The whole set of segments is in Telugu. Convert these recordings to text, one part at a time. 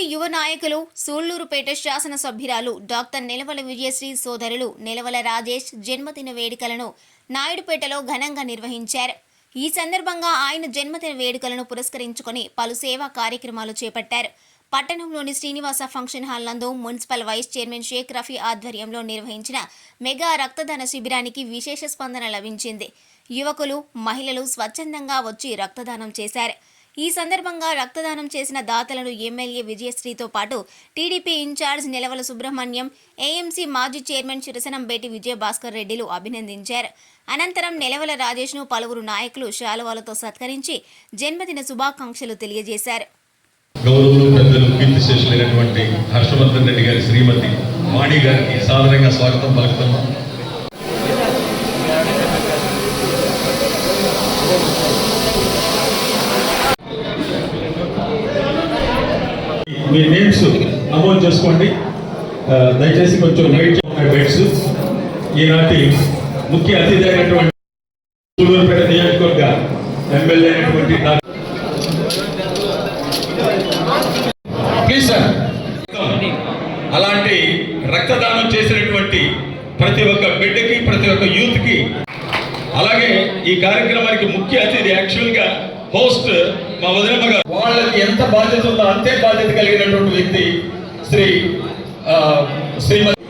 యువ నాయకులు సూళ్ళూరుపేట శాసనసభ్యురాలు డాక్టర్ నిలవల విజయశ్రీ సోదరులు నిలవల రాజేష్ జన్మదిన వేడుకలను నాయుడుపేటలో ఘనంగా నిర్వహించారు. ఈ సందర్భంగా ఆయన జన్మదిన వేడుకలను పురస్కరించుకొని పలు సేవా కార్యక్రమాలు చేపట్టారు. పట్టణంలోని శ్రీనివాస ఫంక్షన్ హాల్ నందు municipal vice chairman Sheikh Rafi ఆధ్వర్యంలో నిర్వహించిన మెగా రక్తదాన శిబిరానికి విశేష స్పందన లభించింది. యువకులు మహిళలు స్వచ్ఛందంగా వచ్చి రక్తదానం చేశారు. ఈ సందర్భంగా రక్తదానం చేసిన దాతలను ఎమ్మెల్యే విజయశ్రీతో పాటు TDP in-charge Nilavala Subrahmanyam AMC మాజీ చైర్మన్ చిరసనంబేటి విజయభాస్కర్ రెడ్డిలు అభినందించారు. అనంతరం నిలవల రాజేష్ను పలువురు నాయకులు శాలువాలతో సత్కరించి జన్మదిన శుభాకాంక్షలు తెలియజేశారు. గౌరవులు పెద్దలు హర్షవర్ధన్ రెడ్డి గారి శ్రీమతి వాణి గారికి స్వాగతం పలుకుతున్నాం. మీ నేమ్స్ నమోదు చేసుకోండి. దయచేసి కొంచెం వెయిట్ బెడ్స్ ఈనాటి ముఖ్య అతిథి అయినటువంటి సూళ్ళూరుపేట నియోజకవర్గ ఎమ్మెల్యే అయినటువంటి ప్లీజ్ సార్ అలాంటి రక్తదానం చేసినటువంటి ప్రతి ఒక్క బిడ్డకి ప్రతి ఒక్క యూత్కి అలాగే ఈ కార్యక్రమానికి ముఖ్య అతిథి యాక్చువల్గా హోస్ట్ మా వదినమ్మ గారు వాళ్ళకి ఎంత బాధ్యత ఉందో అంతే బాధ్యత కలిగినటువంటి వ్యక్తి Sri Srimathi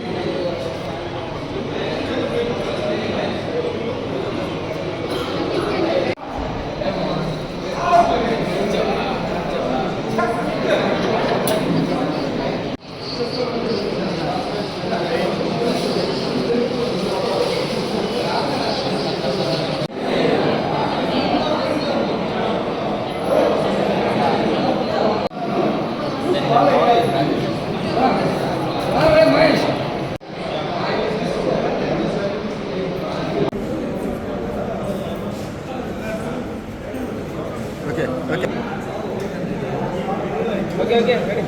okay okay ready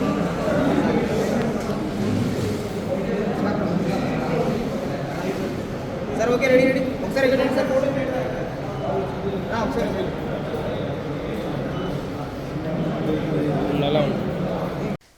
sir okay ready ready ఒకసారి ఇక్కడ రండి సార్ ఫోటో ఆ, ఒకసారి అలా ఉంది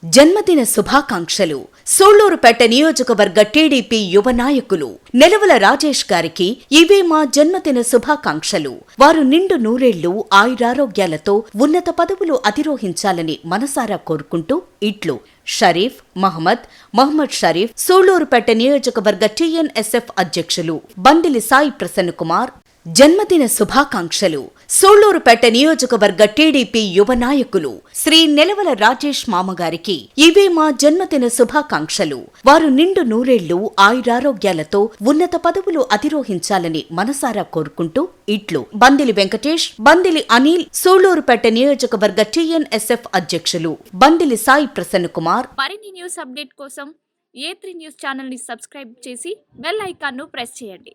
జన్మదిన శుభాకాంక్షలు సోళ్ళూరుపేట నియోజకవర్గ టీడీపీ యువ నాయకులు నెలవల రాజేష్ గారికి ఇవే మా జన్మదిన శుభాకాంక్షలు. వారు నిండు నూరేళ్ళు ఆయురారోగ్యాలతో ఉన్నత పదవులు అధిరోహించాలని మనసారా కోరుకుంటూ ఇట్లు షరీఫ్ మహమ్మద్ మహమ్మద్ షరీఫ్ సోళ్ళూరుపేట నియోజకవర్గ టీఎన్ఎస్ఎఫ్ అధ్యక్షులు బండిలి సాయి ప్రసన్న కుమార్ జన్మదిన శుభాకాంక్షలు. సోళ్ళూరుపేట నియోజకవర్గ టీడీపీ యువ నాయకులు శ్రీ నెలవల రాజేష్ మామగారికి ఇవే మా జన్మదిన శుభాకాంక్షలు. వారు నిండు నూరేళ్ళు ఆయురారోగ్యాలతో ఉన్నత పదవులు అధిరోహించాలని మనసారా కోరుకుంటూ ఇట్లు బందిలి వెంకటేష్ బందిలి అనిల్ సోళ్ళూరుపేట నియోజకవర్గ టీఎన్ఎస్ఎఫ్ అధ్యక్షులు బందిలి సాయి ప్రసన్న కుమార్. మరిన్ని న్యూస్ అప్డేట్ కోసం ఏ త్రీ న్యూస్ ఛానల్ని సబ్స్క్రైబ్ చేసి బెల్ ఐకాన్ను ప్రెస్ చేయండి.